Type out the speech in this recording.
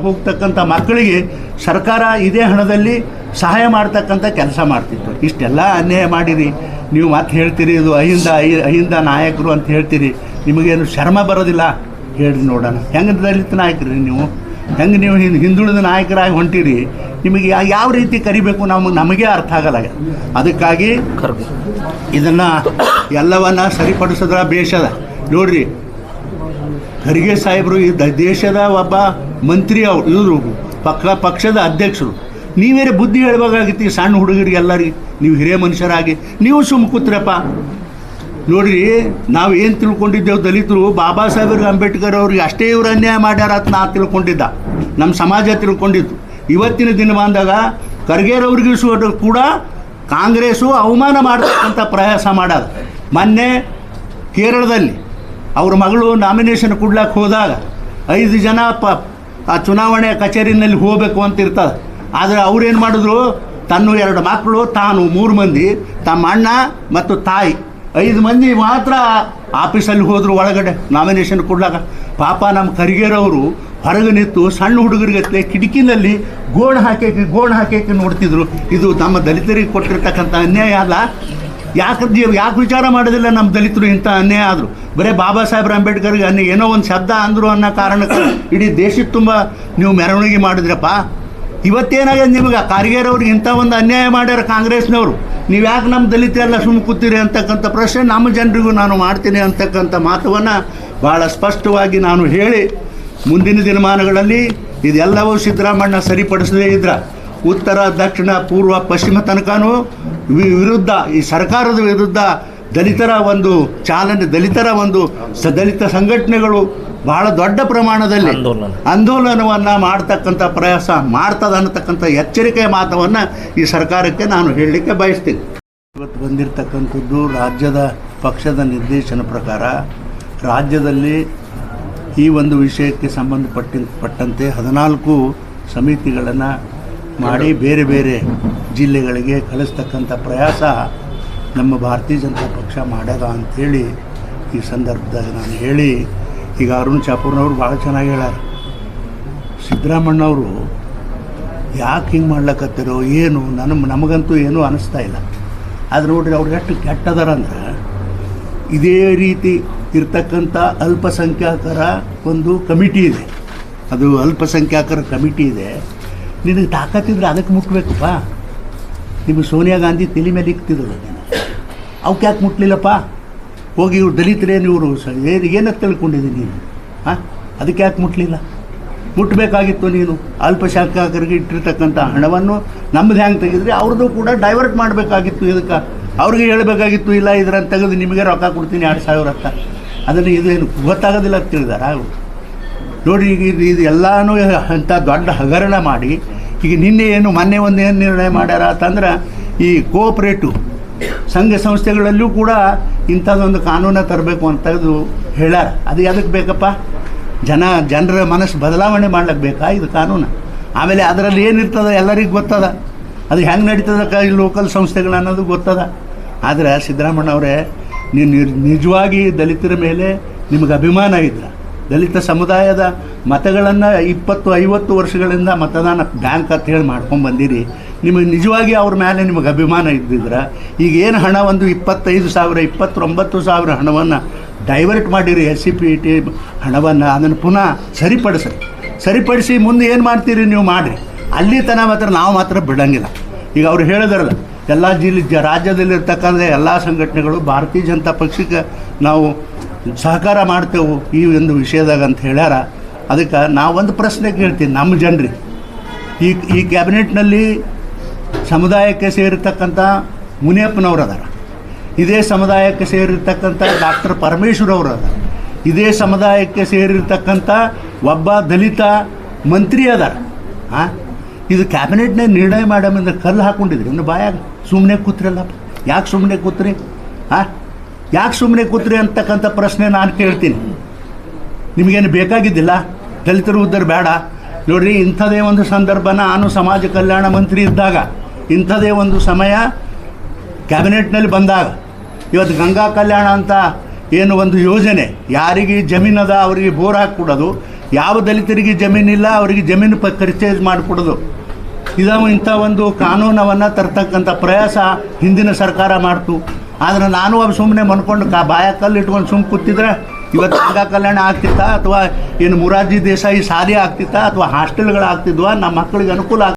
ಹೋಗ್ತಕ್ಕಂಥ ಮಕ್ಕಳಿಗೆ ಸರ್ಕಾರ ಇದೇ ಹಣದಲ್ಲಿ ಸಹಾಯ ಮಾಡ್ತಕ್ಕಂಥ ಕೆಲಸ ಮಾಡ್ತಿತ್ತು. ಇಷ್ಟೆಲ್ಲ ಅನ್ಯಾಯ ಮಾಡಿರಿ. ನೀವು ಮತ್ತೆ ಹೇಳ್ತೀರಿ ಇದು ಅಹಿಂದ ಅಹಿ- ಅಹಿಂದ ನಾಯಕರು ಅಂತ ಹೇಳ್ತೀರಿ. ನಿಮಗೇನು ಶರ್ಮ ಬರೋದಿಲ್ಲ? ಹೇಳಿ ನೋಡೋಣ. ಹೆಂಗೆ ದಲಿತ ನಾಯಕರಿ ನೀವು? ಹೆಂಗೆ ನೀವು ಹಿಂದ್ ಹಿಂದುಳಿದ ನಾಯಕರಾಗಿ ಹೊಂಟಿರಿ? ನಿಮಗೆ ಯಾವ ರೀತಿ ಕರಿಬೇಕು ನಮಗೆ ನಮಗೆ ಅರ್ಥ ಆಗಲ್ಲ. ಅದಕ್ಕಾಗಿ ಇದನ್ನು ಎಲ್ಲವನ್ನ ಸರಿಪಡಿಸಿದ್ರೆ ಬೇಷದ. ನೋಡ್ರಿ ಖರ್ಗೆ ಸಾಹೇಬರು ಈ ದೇಶದ ಒಬ್ಬ ಮಂತ್ರಿ ಅವ್ರು, ಇವರು ಪಕ್ಕ ಪಕ್ಷದ ಅಧ್ಯಕ್ಷರು. ನೀವೇನೇ ಬುದ್ಧಿ ಹೇಳ್ಬೇಕಾಗಿತ್ತು ಈ ಸಣ್ಣ ಹುಡುಗರಿಗೆ ಎಲ್ಲರಿಗೆ? ನೀವು ಹಿರಿಯ ಮನುಷ್ಯರಾಗಿ, ನೀವು ಸುಮ್ಮ ಕೂತ್ರಪ್ಪ. ನೋಡ್ರಿ, ನಾವು ಏನು ತಿಳ್ಕೊಂಡಿದ್ದೆವು ದಲಿತರು, ಬಾಬಾ ಸಾಹೇಬ್ರಿಗೆ ಅಂಬೇಡ್ಕರ್ ಅವ್ರಿಗೆ ಅಷ್ಟೇ ಇವರು ಅನ್ಯಾಯ ಮಾಡ್ಯಾರ ಅಂತ ನಾ ತಿಳ್ಕೊಂಡಿದ್ದ. ನಮ್ಮ ಸಮಾಜ ತಿಳ್ಕೊಂಡಿದ್ದು ಇವತ್ತಿನ ದಿನ ಬಂದಾಗ ಖರ್ಗೆರವ್ರಿಗೂ ಸು- ಕೂಡ ಕಾಂಗ್ರೆಸ್ಸು ಅವಮಾನ ಮಾಡತಕ್ಕಂಥ ಪ್ರಯಾಸ ಮಾಡೋದು. ಮೊನ್ನೆ ಕೇರಳದಲ್ಲಿ ಅವ್ರ ಮಗಳು ನಾಮಿನೇಷನ್ ಕೊಡ್ಲಕ್ಕೆ ಹೋದಾಗ ಐದು ಜನ ಪ, ಆ ಚುನಾವಣೆ ಕಚೇರಿನಲ್ಲಿ ಹೋಗಬೇಕು ಅಂತ ಇರ್ತದೆ. ಆದರೆ ಅವ್ರೇನು ಮಾಡಿದ್ರು? ತನ್ನ ಎರಡು ಮಕ್ಕಳು ತಾನು ಮೂರು ಮಂದಿ, ತಮ್ಮ ಅಣ್ಣ ಮತ್ತು ತಾಯಿ. ಐದು ಮಂದಿ ಮಾತ್ರ ಆಫೀಸಲ್ಲಿ ಹೋದರು ಒಳಗಡೆ ನಾಮಿನೇಷನ್ ಕೊಡ್ಲಾಕ. ಪಾಪ ನಮ್ಮ ಕರಿಗೇರವರು ಹೊರಗೆ ನಿಂತು ಸಣ್ಣ ಹುಡುಗರಿಗೆ ಕಿಟಕಿನಲ್ಲಿ ಗೋಣ್ ಹಾಕಕ್ಕೆ ಗೋಣ್ ಹಾಕಕ್ಕೆ ನೋಡ್ತಿದ್ರು. ಇದು ನಮ್ಮ ದಲಿತರಿಗೆ ಕೊಟ್ಟಿರ್ತಕ್ಕಂಥ ಅನ್ಯಾಯ ಅಲ್ಲ. ಯಾಕೆ ಯಾಕೆ ವಿಚಾರ ಮಾಡೋದಿಲ್ಲ ನಮ್ಮ ದಲಿತರು ಇಂಥ ಅನ್ಯಾಯ ಆದರು? ಬರೀ ಬಾಬಾ ಸಾಹೇಬ್ರ ಅಂಬೇಡ್ಕರ್ಗೆ ಅನ್ಯ ಏನೋ ಒಂದು ಶಬ್ದ ಅಂದರು ಅನ್ನೋ ಕಾರಣಕ್ಕೆ ಇಡೀ ದೇಶಕ್ಕೆ ತುಂಬ ನೀವು ಮೆರವಣಿಗೆ ಮಾಡಿದ್ರಪ್ಪ. ಇವತ್ತೇನಾಗಿದೆ ನಿಮಗೆ? ಕಾರ್ಗೇರವ್ರಿಗೆ ಇಂಥ ಒಂದು ಅನ್ಯಾಯ ಮಾಡ್ಯಾರ ಕಾಂಗ್ರೆಸ್ನವರು. ನೀವು ಯಾಕೆ ನಮ್ಮ ದಲಿತರೆಲ್ಲ ಸುಮ್ಮ ಕೂತೀರಿ ಅಂತಕ್ಕಂಥ ಪ್ರಶ್ನೆ ನಮ್ಮ ಜನರಿಗೂ ನಾನು ಮಾಡ್ತೀನಿ ಅಂತಕ್ಕಂಥ ಮಾತವನ್ನು ಭಾಳ ಸ್ಪಷ್ಟವಾಗಿ ನಾನು ಹೇಳಿ ಮುಂದಿನ ದಿನಮಾನಗಳಲ್ಲಿ ಇದೆಲ್ಲವೂ ಸಿದ್ದರಾಮಣ್ಣ ಸರಿಪಡಿಸದೇ ಇದ್ರ. ಉತ್ತರ ದಕ್ಷಿಣ ಪೂರ್ವ ಪಶ್ಚಿಮ ತನಕನೂ ವಿರುದ್ಧ ಈ ಸರ್ಕಾರದ ವಿರುದ್ಧ ದಲಿತರ ಒಂದು ಚಾಲನೆ ದಲಿತರ ಒಂದು ಸ ದಲಿತ ಸಂಘಟನೆಗಳು ಬಹಳ ದೊಡ್ಡ ಪ್ರಮಾಣದಲ್ಲಿ ಆಂದೋಲನ. ಆಂದೋಲನವನ್ನು ಮಾಡ್ತಕ್ಕಂಥ ಪ್ರಯಾಸ ಮಾಡ್ತದ ಅನ್ನತಕ್ಕಂಥ ಎಚ್ಚರಿಕೆಯ ಮಾತವನ್ನು ಈ ಸರ್ಕಾರಕ್ಕೆ ನಾನು ಹೇಳಲಿಕ್ಕೆ ಬಯಸ್ತೀನಿ ಇವತ್ತು ಬಂದಿರತಕ್ಕಂಥದ್ದು ರಾಜ್ಯದ ಪಕ್ಷದ ನಿರ್ದೇಶನ ಪ್ರಕಾರ ರಾಜ್ಯದಲ್ಲಿ ಈ ಒಂದು ವಿಷಯಕ್ಕೆ ಸಂಬಂಧಪಟ್ಟ ಪಟ್ಟಂತೆ ಹದಿನಾಲ್ಕು ಸಮಿತಿಗಳನ್ನು ಮಾಡಿ ಬೇರೆ ಬೇರೆ ಜಿಲ್ಲೆಗಳಿಗೆ ಕಳಿಸ್ತಕ್ಕಂಥ ಪ್ರಯಾಸ ನಮ್ಮ ಭಾರತೀಯ ಜನತಾ ಪಕ್ಷ ಮಾಡ್ಯದ ಅಂಥೇಳಿ ಈ ಸಂದರ್ಭದಾಗ ನಾನು ಹೇಳಿ, ಈಗ ಅರುಣ್ ಚಾಪೂರ್ನವ್ರು ಭಾಳ ಚೆನ್ನಾಗಿ ಹೇಳ್ಯಾರ. ಸಿದ್ದರಾಮಣ್ಣವರು ಯಾಕೆ ಹಿಂಗೆ ಮಾಡ್ಲಕತ್ತಿರೋ ಏನು ನನ್ನ ನಮಗಂತೂ ಏನೂ ಅನಿಸ್ತಾ ಇಲ್ಲ. ಆದ್ರೆ ನೋಡ್ರಿ ಅವ್ರಿಗೆ ಎಷ್ಟು ಕೆಟ್ಟದಾರ ಅಂದ್ರೆ ಇದೇ ರೀತಿ ಇರ್ತಕ್ಕಂಥ ಅಲ್ಪಸಂಖ್ಯಾತರ ಒಂದು ಕಮಿಟಿ ಇದೆ. ಅದು ಅಲ್ಪಸಂಖ್ಯಾತರ ಕಮಿಟಿ ಇದೆ. ನಿನಗೆ ತಾಕತ್ತಿದ್ರೆ ಅದಕ್ಕೆ ಮುಟ್ಬೇಕಪ್ಪ. ನಿಮಗೆ ಸೋನಿಯಾ ಗಾಂಧಿ ತಲೆ ಮೇಲೆ ಇಕ್ತಿದ್ರು ಅದನ್ನು. ಅವಕ್ಕೆ ಯಾಕೆ ಮುಟ್ಲಿಲ್ಲಪ್ಪ? ಹೋಗಿ ಇವ್ರು ದಲಿತರೇನು ಇವರು ಏನು ಏನಕ್ಕೆ ತಿಳ್ಕೊಂಡಿದ್ದೀನಿ ನೀನು? ಹಾಂ? ಅದಕ್ಕೆ ಯಾಕೆ ಮುಟ್ಲಿಲ್ಲ? ಮುಟ್ಟಬೇಕಾಗಿತ್ತು ನೀನು. ಅಲ್ಪಶಾಖಕರಿಗೆ ಇಟ್ಟಿರ್ತಕ್ಕಂಥ ಹಣವನ್ನು ನಮ್ಮದು ಹ್ಯಾಂಗೆ ತೆಗೆದ್ರಿ ಅವ್ರದ್ದು ಕೂಡ ಡೈವರ್ಟ್ ಮಾಡಬೇಕಾಗಿತ್ತು ಇದಕ್ಕೆ. ಅವ್ರಿಗೆ ಹೇಳಬೇಕಾಗಿತ್ತು, ಇಲ್ಲ ಇದ್ರಂತ ತೆಗೆದು ನಿಮಗೆ ರೊಕ್ಕ ಕೊಡ್ತೀನಿ ಎರಡು ಸಾವಿರ ಅಂತ. ಅದನ್ನು ಇದೇನು ಗೊತ್ತಾಗೋದಿಲ್ಲ ಅಂತ ತಿಳಿದಾರ ನೋಡಿ, ಈಗ ಇದು ಇದು ಎಲ್ಲನೂ ಅಂಥ ದೊಡ್ಡ ಹಗರಣ ಮಾಡಿ, ಈಗ ನಿನ್ನೆ ಏನು, ಮೊನ್ನೆ ಒಂದು ಏನು ನಿರ್ಣಯ ಮಾಡ್ಯಾರ ಅಂತಂದ್ರೆ, ಈ ಕೋಆಪ್ರೇಟಿವ್ ಸಂಘ ಸಂಸ್ಥೆಗಳಲ್ಲೂ ಕೂಡ ಇಂಥದ್ದೊಂದು ಕಾನೂನ ತರಬೇಕು ಅಂತದ್ದು ಹೇಳ್ಯಾರ. ಅದು ಎದಕ್ಕೆ ಬೇಕಪ್ಪ? ಜನ, ಜನರ ಮನಸ್ಸು ಬದಲಾವಣೆ ಮಾಡ್ಲಿಕ್ಕೆ ಬೇಕಾ ಇದು ಕಾನೂನು? ಆಮೇಲೆ ಅದರಲ್ಲಿ ಏನಿರ್ತದೆ ಎಲ್ಲರಿಗೂ ಗೊತ್ತದ? ಅದು ಹೆಂಗೆ ನಡೀತದಕ್ಕ ಈ ಲೋಕಲ್ ಸಂಸ್ಥೆಗಳು ಅನ್ನೋದು ಗೊತ್ತದ? ಆದರೆ ಸಿದ್ದರಾಮಣ್ಣವರೇ ನೀವು ನಿಜವಾಗಿ ದಲಿತರ ಮೇಲೆ ನಿಮಗೆ ಅಭಿಮಾನ ಇದ್ರ. ದಲಿತ ಸಮುದಾಯದ ಮತಗಳನ್ನು ಇಪ್ಪತ್ತು, ಐವತ್ತು ವರ್ಷಗಳಿಂದ ಮತದಾನ ಬ್ಯಾಂಕ್ ಅಂತ ಹೇಳಿ ಮಾಡ್ಕೊಂಡು ಬಂದಿರಿ. ನಿಮಗೆ ನಿಜವಾಗಿ ಅವ್ರ ಮೇಲೆ ನಿಮಗೆ ಅಭಿಮಾನ ಇದ್ದಿದ್ರೆ. ಈಗ ಏನು ಹಣ ಒಂದು ಇಪ್ಪತ್ತೈದು ಸಾವಿರ, ಇಪ್ಪತ್ತೊಂಬತ್ತು ಸಾವಿರ ಹಣವನ್ನು ಡೈವರ್ಟ್ ಮಾಡಿರಿ ಎಸ್ ಸಿ ಪಿ ಟಿ ಹಣವನ್ನು, ಅದನ್ನು ಪುನಃ ಸರಿಪಡಿಸ್ರಿ. ಸರಿಪಡಿಸಿ ಮುಂದೆ ಏನು ಮಾಡ್ತೀರಿ ನೀವು ಮಾಡಿರಿ. ಅಲ್ಲಿ ತನಕ ಮಾತ್ರ ನಾವು ಮಾತ್ರ ಬಿಡೋಂಗಿಲ್ಲ. ಈಗ ಅವ್ರು ಹೇಳಿದ್ರಲ್ಲ, ಎಲ್ಲ ಜಿಲ್ಲೆ ರಾಜ್ಯದಲ್ಲಿರ್ತಕ್ಕಂಥ ಎಲ್ಲ ಸಂಘಟನೆಗಳು ಭಾರತೀಯ ಜನತಾ ಪಕ್ಷಕ್ಕೆ ನಾವು ಸಹಕಾರ ಮಾಡ್ತೇವೆ ಈ ಒಂದು ವಿಷಯದಾಗ ಅಂತ ಹೇಳ್ಯಾರ. ಅದಕ್ಕೆ ನಾವೊಂದು ಪ್ರಶ್ನೆ ಕೇಳ್ತೀನಿ ನಮ್ಮ ಜನರಿಗೆ ಈ ಈ ಕ್ಯಾಬಿನೆಟ್ನಲ್ಲಿ ಸಮುದಾಯಕ್ಕೆ ಸೇರಿರ್ತಕ್ಕಂಥ ಮುನಿಯಪ್ಪನವ್ರು ಅದಾರ ಇದೇ ಸಮುದಾಯಕ್ಕೆ ಸೇರಿರ್ತಕ್ಕಂಥ ಡಾಕ್ಟರ್ ಪರಮೇಶ್ವರ್ ಅವರು ಅದಾರ ಇದೇ ಸಮುದಾಯಕ್ಕೆ ಸೇರಿರ್ತಕ್ಕಂಥ ಒಬ್ಬ ದಲಿತ ಮಂತ್ರಿ ಅದಾರ. ಹಾಂ ಇದು ಕ್ಯಾಬಿನೆಟ್ನೇ ನಿರ್ಣಯ ಮಾಡಮಂದ್ರೆ ಕಲ್ಲು ಹಾಕ್ಕೊಂಡಿದ್ರಿ ಇನ್ನು ಬಾಯಾಗ ಸುಮ್ಮನೆ ಕೂತ್ರಲ್ಲಪ್ಪ. ಯಾಕೆ ಸುಮ್ಮನೆ ಕೂತ್ರಿ? ಹಾಂ ಯಾಕೆ ಸುಮ್ಮನೆ ಕೂತ್ರಿ ಅಂತಕ್ಕಂಥ ಪ್ರಶ್ನೆ ನಾನು ಕೇಳ್ತೀನಿ. ನಿಮಗೇನು ಬೇಕಾಗಿದ್ದಿಲ್ಲ? ದಲಿತರು ಉದ್ದರು ಬೇಡ ನೋಡ್ರಿ, ಇಂಥದೇ ಒಂದು ಸಂದರ್ಭ ನಾನು ಸಮಾಜ ಕಲ್ಯಾಣ ಮಂತ್ರಿ ಇದ್ದಾಗ, ಇಂಥದೇ ಒಂದು ಸಮಯ ಕ್ಯಾಬಿನೆಟ್ನಲ್ಲಿ ಬಂದಾಗ, ಇವತ್ತು ಗಂಗಾ ಕಲ್ಯಾಣ ಅಂತ ಏನು ಒಂದು ಯೋಜನೆ, ಯಾರಿಗೆ ಜಮೀನದ ಅವರಿಗೆ ಬೋರ್ ಹಾಕ್ಕೊಡೋದು ಯಾವ ದಲಿತರಿಗೆ ಜಮೀನಿಲ್ಲ, ಅವರಿಗೆ ಜಮೀನು ಪ ಪರ್ಚೇಸ್ ಮಾಡಿಕೊಡೋದು. ಇದಾವ ಇಂಥ ಒಂದು ಕಾನೂನವನ್ನು ತರ್ತಕ್ಕಂಥ ಪ್ರಯಾಸ ಹಿಂದಿನ ಸರ್ಕಾರ ಮಾಡ್ತು. ಆದರೆ ನಾನು ಒಬ್ಬ ಸುಮ್ಮನೆ ಮನ್ಕೊಂಡು ಕಾ ಬಾಯ ಕಲ್ಲು ಇಟ್ಕೊಂಡು ಸುಮ್ಮನೆ ಕೂತಿದ್ರೆ ಇವತ್ತು ಗಂಗಾ ಕಲ್ಯಾಣ ಆಗ್ತಿತ್ತಾ ಅಥವಾ ಏನು ಮುರಾರ್ಜಿ ದೇಸಾಯಿ ಶಾಲೆ ಆಗ್ತಿತ್ತಾ ಅಥವಾ ಹಾಸ್ಟೆಲ್ಗಳು ಆಗ್ತಿದ್ವಾ ನಮ್ಮ ಮಕ್ಕಳಿಗೆ ಅನುಕೂಲ?